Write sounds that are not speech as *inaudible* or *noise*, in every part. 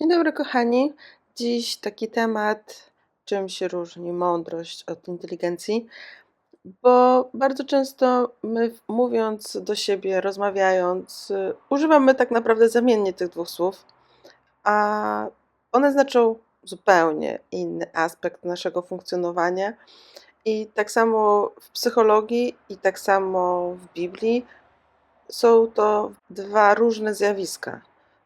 Dzień dobry, kochani. Dziś taki temat, czym się różni mądrość od inteligencji, bo bardzo często my, mówiąc do siebie, rozmawiając, y, używamy tak naprawdę zamiennie tych dwóch słów, a one znaczą zupełnie inny aspekt naszego funkcjonowania. I tak samo w psychologii, i tak samo w Biblii są to dwa różne zjawiska.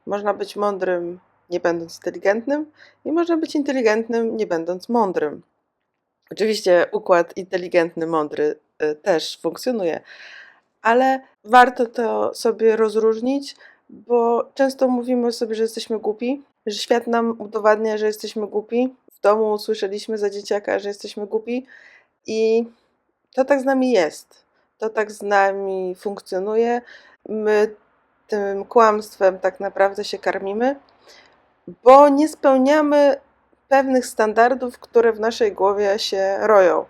Można być mądrym, nie będąc inteligentnym, i można być inteligentnym, nie będąc mądrym. Oczywiście układ inteligentny, mądry y, też funkcjonuje, ale warto to sobie rozróżnić, bo często mówimy sobie, że jesteśmy głupi, że świat nam udowadnia, że jesteśmy głupi. W domu usłyszeliśmy za dzieciaka, że jesteśmy głupi, i to tak z nami jest. To tak z nami funkcjonuje. My tym kłamstwem tak naprawdę się karmimy, bo nie spełniamy pewnych standardów, które w naszej głowie się roją.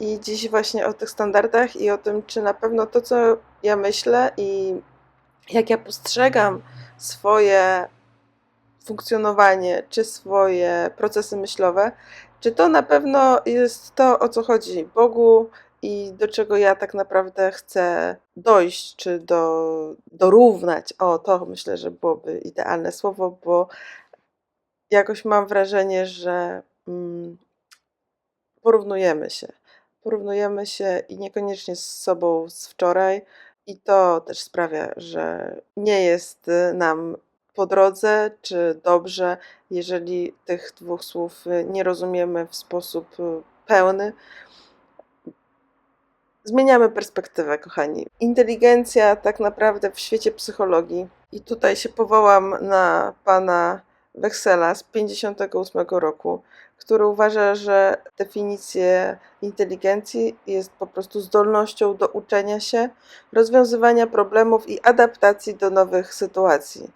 I dziś właśnie o tych standardach i o tym, czy na pewno to, co ja myślę i jak ja postrzegam swoje funkcjonowanie, czy swoje procesy myślowe, czy to na pewno jest to, o co chodzi Bogu i do czego ja tak naprawdę chcę dojść, czy do, dorównać. O, to myślę, że byłoby idealne słowo, bo jakoś mam wrażenie, że mm, porównujemy się. Porównujemy się i niekoniecznie z sobą z wczoraj, i to też sprawia, że nie jest nam po drodze, czy dobrze, jeżeli tych dwóch słów y, nie rozumiemy w sposób y, pełny. Zmieniamy perspektywę, kochani. Inteligencja tak naprawdę w świecie psychologii, i tutaj się powołam na pana Wexela z 58 roku, który uważa, że definicję inteligencji jest po prostu zdolnością do uczenia się, rozwiązywania problemów i adaptacji do nowych sytuacji.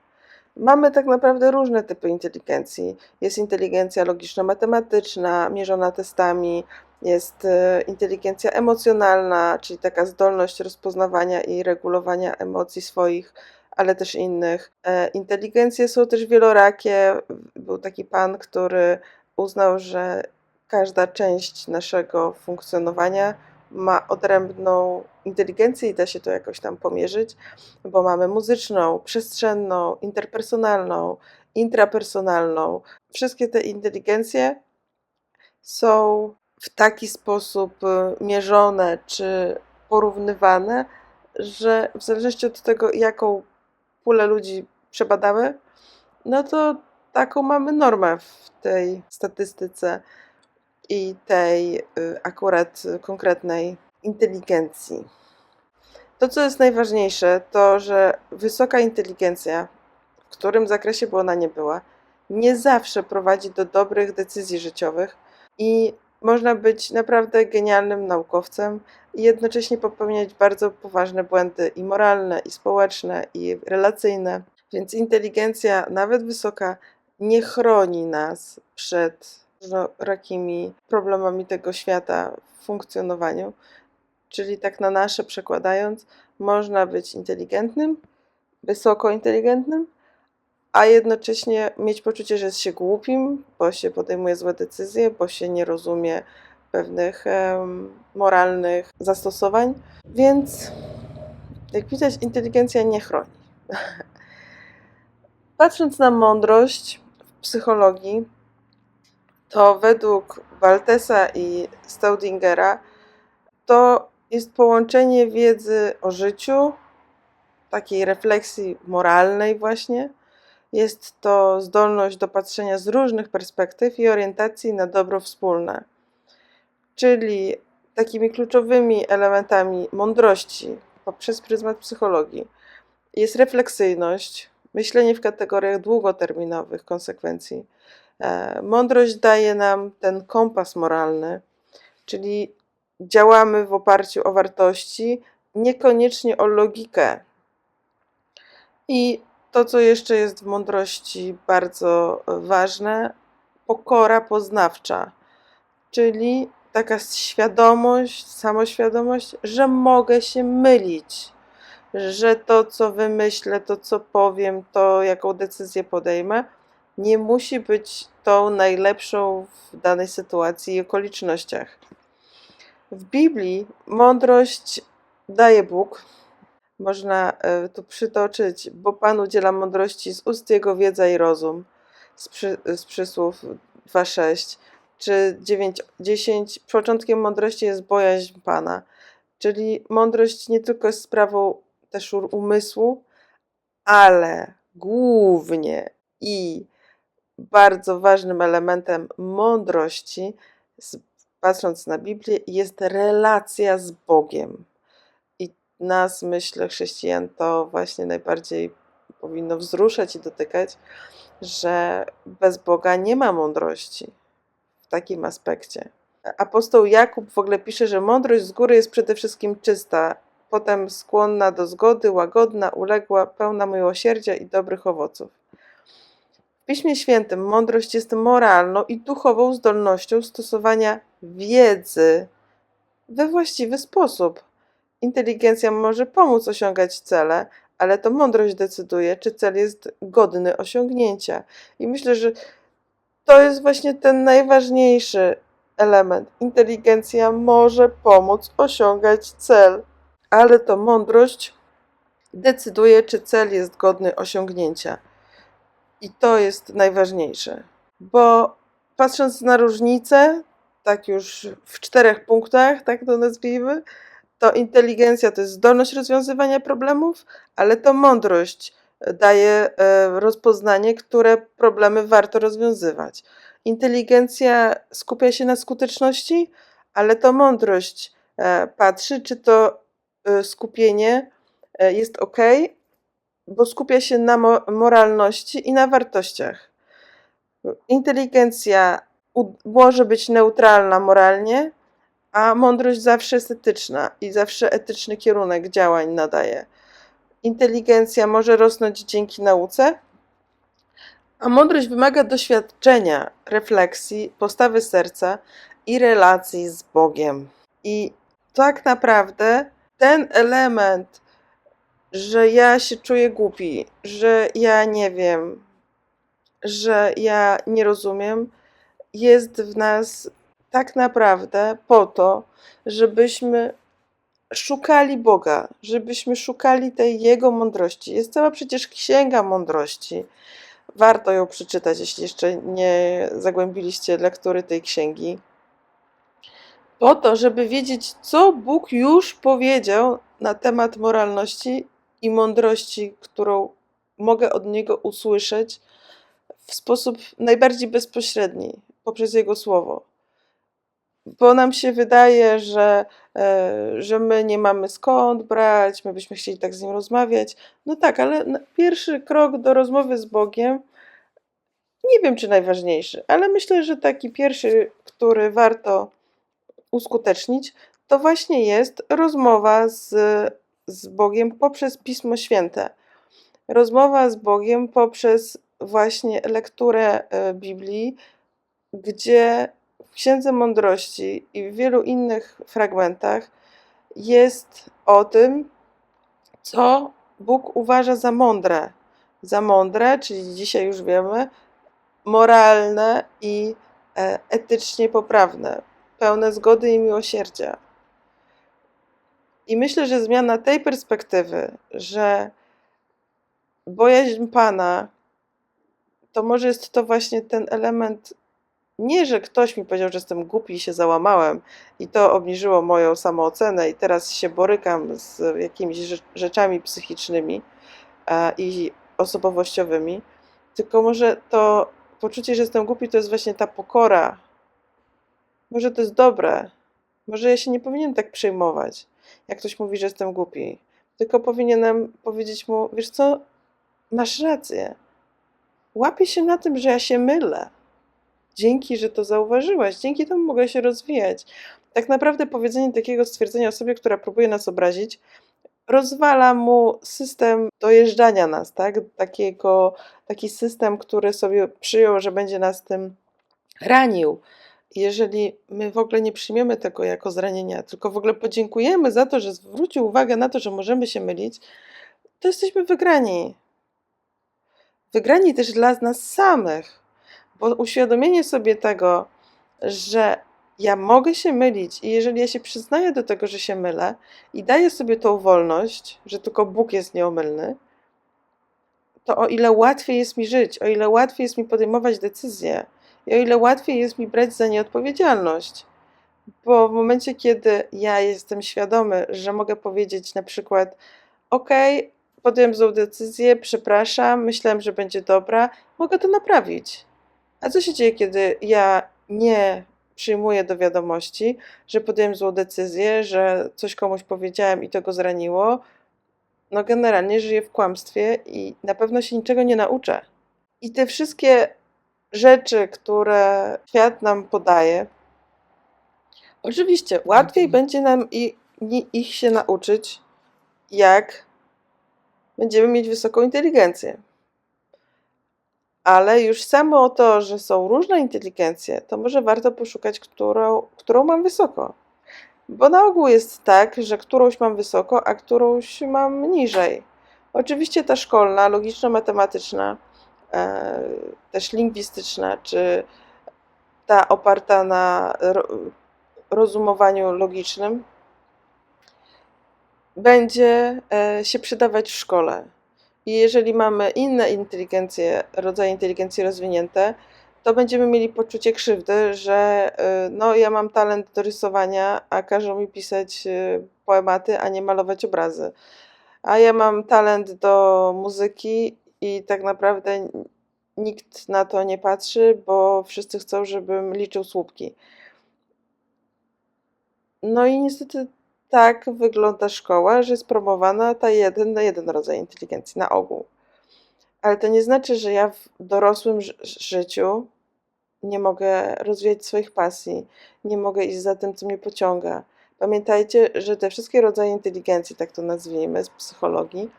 Mamy tak naprawdę różne typy inteligencji. Jest inteligencja logiczno-matematyczna, mierzona testami, jest e, inteligencja emocjonalna, czyli taka zdolność rozpoznawania i regulowania emocji swoich, ale też innych. E, inteligencje są też wielorakie. Był taki pan, który uznał, że każda część naszego funkcjonowania ma odrębną inteligencję i da się to jakoś tam pomierzyć, bo mamy muzyczną, przestrzenną, interpersonalną, intrapersonalną. Wszystkie te inteligencje są w taki sposób y, mierzone czy porównywane, że w zależności od tego, jaką pulę ludzi przebadamy, no to taką mamy normę w tej statystyce i tej y, akurat konkretnej inteligencji. To, co jest najważniejsze, to że wysoka inteligencja, w którym zakresie by ona nie była, nie zawsze prowadzi do dobrych decyzji życiowych i można być naprawdę genialnym naukowcem i jednocześnie popełniać bardzo poważne błędy i moralne, i społeczne, i relacyjne. Więc inteligencja, nawet wysoka, nie chroni nas przed różnorakimi problemami tego świata w funkcjonowaniu. Czyli tak na nasze przekładając, można być inteligentnym, wysoko inteligentnym, a jednocześnie mieć poczucie, że jest się głupim, bo się podejmuje złe decyzje, bo się nie rozumie pewnych moralnych zastosowań. Więc jak widać, inteligencja nie chroni. *laughs* Patrząc na mądrość w psychologii, to według Waltesa i Staudingera to jest połączenie wiedzy o życiu, takiej refleksji moralnej właśnie. Jest to zdolność do patrzenia z różnych perspektyw i orientacji na dobro wspólne. Czyli takimi kluczowymi elementami mądrości poprzez pryzmat psychologii jest refleksyjność, myślenie w kategoriach długoterminowych konsekwencji. E, mądrość daje nam ten kompas moralny, czyli działamy w oparciu o wartości, niekoniecznie o logikę. I to, co jeszcze jest w mądrości bardzo ważne, pokora poznawcza, czyli taka świadomość, samoświadomość, że mogę się mylić, że to, co wymyślę, to, co powiem, to, jaką decyzję podejmę, nie musi być tą najlepszą w danej sytuacji i okolicznościach. W Biblii mądrość daje Bóg. Można e, tu przytoczyć, bo Pan udziela mądrości z ust Jego wiedza i rozum, z, przy, z przysłów 2.6 czy 9.10. Początkiem mądrości jest bojaźń Pana, czyli mądrość nie tylko jest sprawą też umysłu, ale głównie i bardzo ważnym elementem mądrości, patrząc na Biblię, jest relacja z Bogiem. Nas, myślę, chrześcijan, to właśnie najbardziej powinno wzruszać i dotykać, że bez Boga nie ma mądrości w takim aspekcie. Apostoł Jakub w ogóle pisze, że mądrość z góry jest przede wszystkim czysta, potem skłonna do zgody, łagodna, uległa, pełna miłosierdzia i dobrych owoców. W Piśmie Świętym mądrość jest moralną i duchową zdolnością stosowania wiedzy we właściwy sposób. Inteligencja może pomóc osiągać cele, ale to mądrość decyduje, czy cel jest godny osiągnięcia. I myślę, że to jest właśnie ten najważniejszy element. Inteligencja może pomóc osiągać cel, ale to mądrość decyduje, czy cel jest godny osiągnięcia. I to jest najważniejsze, bo patrząc na różnicę, tak już w czterech punktach, tak to nazwijmy, to inteligencja to jest zdolność rozwiązywania problemów, ale to mądrość daje e, rozpoznanie, które problemy warto rozwiązywać. Inteligencja skupia się na skuteczności, ale to mądrość e, patrzy, czy to e, skupienie jest ok, bo skupia się na moralności i na wartościach. Inteligencja może być neutralna moralnie, a mądrość zawsze jest etyczna i zawsze etyczny kierunek działań nadaje. Inteligencja może rosnąć dzięki nauce, a mądrość wymaga doświadczenia, refleksji, postawy serca i relacji z Bogiem. I tak naprawdę ten element że ja się czuję głupi, że ja nie wiem, że ja nie rozumiem, jest w nas tak naprawdę po to, żebyśmy szukali Boga, żebyśmy szukali tej Jego mądrości. Jest cała przecież księga mądrości. Warto ją przeczytać, jeśli jeszcze nie zagłębiliście lektury tej księgi. Po to, żeby wiedzieć, co Bóg już powiedział na temat moralności i mądrości, którą mogę od Niego usłyszeć w sposób najbardziej bezpośredni, poprzez Jego słowo. Bo nam się wydaje, że, e, że my nie mamy skąd brać, my byśmy chcieli tak z Nim rozmawiać. No tak, ale pierwszy krok do rozmowy z Bogiem, nie wiem czy najważniejszy, ale myślę, że taki pierwszy, który warto uskutecznić, to właśnie jest rozmowa z z Bogiem poprzez Pismo Święte. Rozmowa z Bogiem poprzez właśnie lekturę e, Biblii, gdzie w Księdze Mądrości i w wielu innych fragmentach jest o tym, co Bóg uważa za mądre. Za mądre, czyli dzisiaj już wiemy, moralne i e, etycznie poprawne, pełne zgody i miłosierdzia. I myślę, że zmiana tej perspektywy, że bojaźń Pana, to może jest to właśnie ten element, nie, że ktoś mi powiedział, że jestem głupi i się załamałem i to obniżyło moją samoocenę i teraz się borykam z jakimiś rzeczami psychicznymi i osobowościowymi, tylko może to poczucie, że jestem głupi, to jest właśnie ta pokora. Może to jest dobre. Może ja się nie powinienem tak przejmować jak ktoś mówi, że jestem głupi. Tylko powinienem powiedzieć mu, wiesz co, masz rację. Łapię się na tym, że ja się mylę. Dzięki, że to zauważyłaś, dzięki temu mogę się rozwijać. Tak naprawdę powiedzenie takiego stwierdzenia osobie, która próbuje nas obrazić, rozwala mu system dojeżdżania nas, tak? Takiego, taki system, który sobie przyjął, że będzie nas tym ranił jeżeli my w ogóle nie przyjmiemy tego jako zranienia, tylko w ogóle podziękujemy za to, że zwrócił uwagę na to, że możemy się mylić, to jesteśmy wygrani. wygrani też dla nas samych, bo uświadomienie sobie tego, że ja mogę się mylić i jeżeli ja się przyznaję do tego, że się mylę i daję sobie tą wolność, że tylko Bóg jest nieomylny, to o ile łatwiej jest mi żyć, o ile łatwiej jest mi podejmować decyzje i o ile łatwiej jest mi brać za nie odpowiedzialność. Bo w momencie, kiedy ja jestem świadomy, że mogę powiedzieć na przykład: OK, podjąłem złą decyzję, przepraszam, myślałem, że będzie dobra, mogę to naprawić. A co się dzieje, kiedy ja nie przyjmuję do wiadomości, że podjąłem złą decyzję, że coś komuś powiedziałem i to go zraniło? No, generalnie żyję w kłamstwie i na pewno się niczego nie nauczę. I te wszystkie rzeczy, które świat nam podaje, oczywiście łatwiej będzie nam i, i, ich się nauczyć, jak będziemy mieć wysoką inteligencję. Ale już samo to, że są różne inteligencje, to może warto poszukać, którą, którą mam wysoko. Bo na ogół jest tak, że którąś mam wysoko, a którąś mam niżej. Oczywiście ta szkolna, logiczno-matematyczna, e, też lingwistyczna, czy ta oparta na ro, rozumowaniu logicznym, będzie e, się przydawać w szkole. I jeżeli mamy inne inteligencje, rodzaje inteligencji rozwinięte, to będziemy mieli poczucie krzywdy, że y, no, ja mam talent do rysowania, a każą mi pisać y, poematy, a nie malować obrazy. A ja mam talent do muzyki i tak naprawdę nikt na to nie patrzy, bo wszyscy chcą, żebym liczył słupki. No i niestety tak wygląda szkoła, że jest promowana ta jeden na jeden rodzaj inteligencji, na ogół. Ale to nie znaczy, że ja w dorosłym ży- życiu nie mogę rozwijać swoich pasji, nie mogę iść za tym, co mnie pociąga. Pamiętajcie, że te wszystkie rodzaje inteligencji, tak to nazwijmy z psychologii,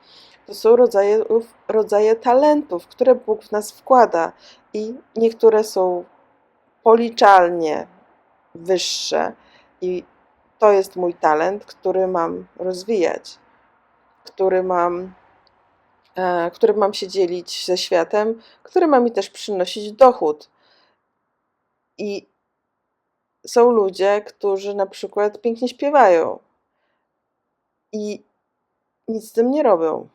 to są rodzaje, rodzaje talentów, które Bóg w nas wkłada i niektóre są policzalnie wyższe i to jest mój talent, który mam rozwijać, który mam, e, który mam się dzielić ze światem, który ma mi też przynosić dochód. I są ludzie, którzy na przykład pięknie śpiewają i nic z tym nie robią.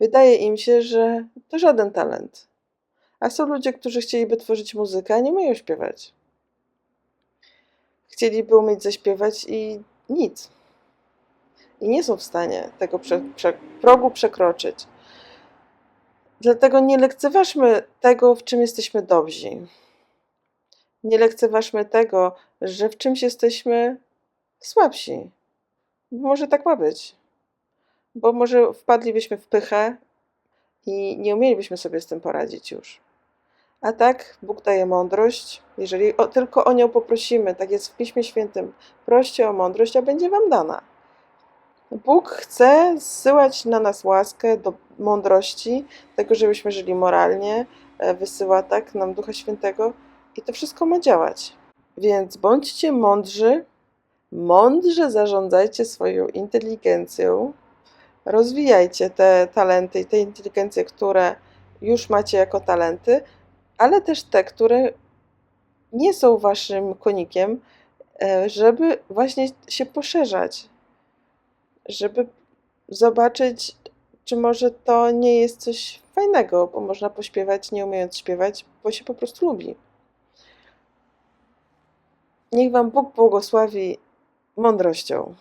Wydaje im się, że to żaden talent. A są ludzie, którzy chcieliby tworzyć muzykę, a nie mają śpiewać. Chcieliby umieć zaśpiewać i nic. I nie są w stanie tego prze, prze, progu przekroczyć. Dlatego nie lekceważmy tego, w czym jesteśmy dobrzy. Nie lekceważmy tego, że w czymś jesteśmy słabsi. Bo może tak ma być. Bo może wpadlibyśmy w pychę i nie umielibyśmy sobie z tym poradzić już. A tak Bóg daje mądrość, jeżeli o, tylko o nią poprosimy, tak jest w Piśmie Świętym, proście o mądrość, a będzie wam dana. Bóg chce zsyłać na nas łaskę do mądrości, tego, żebyśmy żyli moralnie, e, wysyła tak nam Ducha Świętego i to wszystko ma działać. Więc bądźcie mądrzy, mądrze zarządzajcie swoją inteligencją, rozwijajcie te talenty i te inteligencje, które już macie jako talenty, ale też te, które nie są waszym konikiem, e, żeby właśnie się poszerzać, żeby zobaczyć, czy może to nie jest coś fajnego, bo można pośpiewać nie umiejąc śpiewać, bo się po prostu lubi. Niech Wam Bóg błogosławi mądrością.